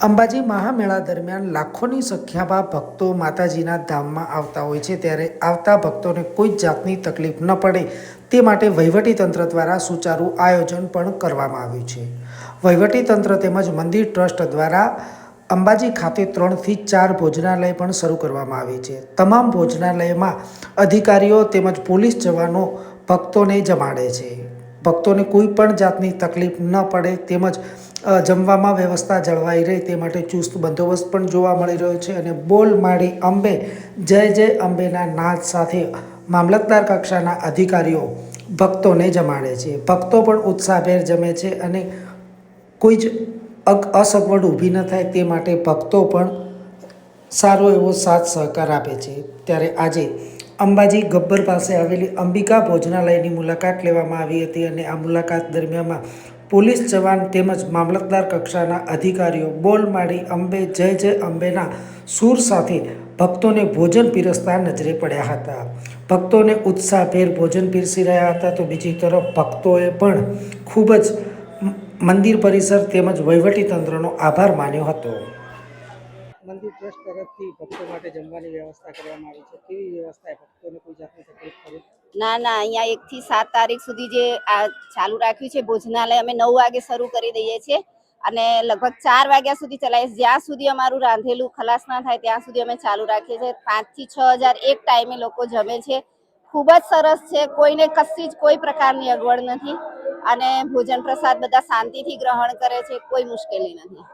અંબાજી મહામેળા દરમિયાન લાખોની સંખ્યામાં ભક્તો માતાજીના ધામમાં આવતા હોય છે. ત્યારે આવતા ભક્તોને કોઈ જાતની તકલીફ ન પડે તે માટે વહીવટીતંત્ર દ્વારા સુચારુ આયોજન પણ કરવામાં આવ્યું છે. વહીવટીતંત્ર તેમજ મંદિર ટ્રસ્ટ દ્વારા અંબાજી ખાતે ત્રણથી ચાર ભોજનાલય પણ શરૂ કરવામાં આવી છે. તમામ ભોજનાલયમાં અધિકારીઓ તેમજ પોલીસ જવાનો ભક્તોને જમાડે છે. ભક્તોને કોઈ પણ જાતની તકલીફ ન પડે તેમજ જમવામાં વ્યવસ્થા જળવાઈ રહે તે માટે ચુસ્ત બંદોબસ્ત પણ જોવા મળી રહ્યો છે અને બોલ માળી અંબે, જય જય અંબેના નાદ સાથે મામલતદાર કક્ષાના અધિકારીઓ ભક્તોને જમાડે છે. ભક્તો પણ ઉત્સાહભેર જમે છે અને કોઈ જ અસગવડ ઊભી ન થાય તે માટે ભક્તો પણ સારો એવો સાથ સહકાર આપે છે. ત્યારે આજે અંબાજી ગબ્બર પાસે આવેલી અંબિકા ભોજનાલયની મુલાકાત લેવામાં આવી હતી અને આ મુલાકાત દરમિયાનમાં પોલીસ જવાન તેમજ મામલતદાર કક્ષાના અધિકારીઓ બોલ માડી અંબે, જય જય અંબેના સૂર સાથે ભક્તોને ભોજન પીરસતા નજરે પડ્યા હતા. ભક્તોને ઉત્સાહભેર ભોજન પીરસી રહ્યા હતા તો બીજી તરફ ભક્તોએ પણ ખૂબ જ મંદિર પરિસર તેમજ વહીવટીતંત્રનો આભાર માન્યો હતો. મંદિર ટ્રસ્ટ તરફથી ભક્તો માટે જમવાની વ્યવસ્થા કરવામાં આવી છે. કેવી વ્યવસ્થા ભક્તોને કોઈ જાતની તકલીફ પડે? ના ના, અહીંયા એક થી સાત તારીખ સુધી જે આ ચાલુ રાખ્યું છે, ભોજનાલય અમે નવ વાગે શરૂ કરી દઈએ છીએ અને લગભગ ચાર વાગ્યા સુધી ચલાવીએ જ્યાં સુધી અમારું રાંધેલું ખલાસ ના થાય, ત્યાં સુધી અમે ચાલુ રાખીએ છીએ. પાંચથી છ હજાર એક ટાઈમે લોકો જમે છે. ખૂબ જ સરસ છે. કોઈને કશી જ કોઈ પ્રકારની અગવડ નથી અને ભોજન પ્રસાદ બધા શાંતિથી ગ્રહણ કરે છે. કોઈ મુશ્કેલી નથી.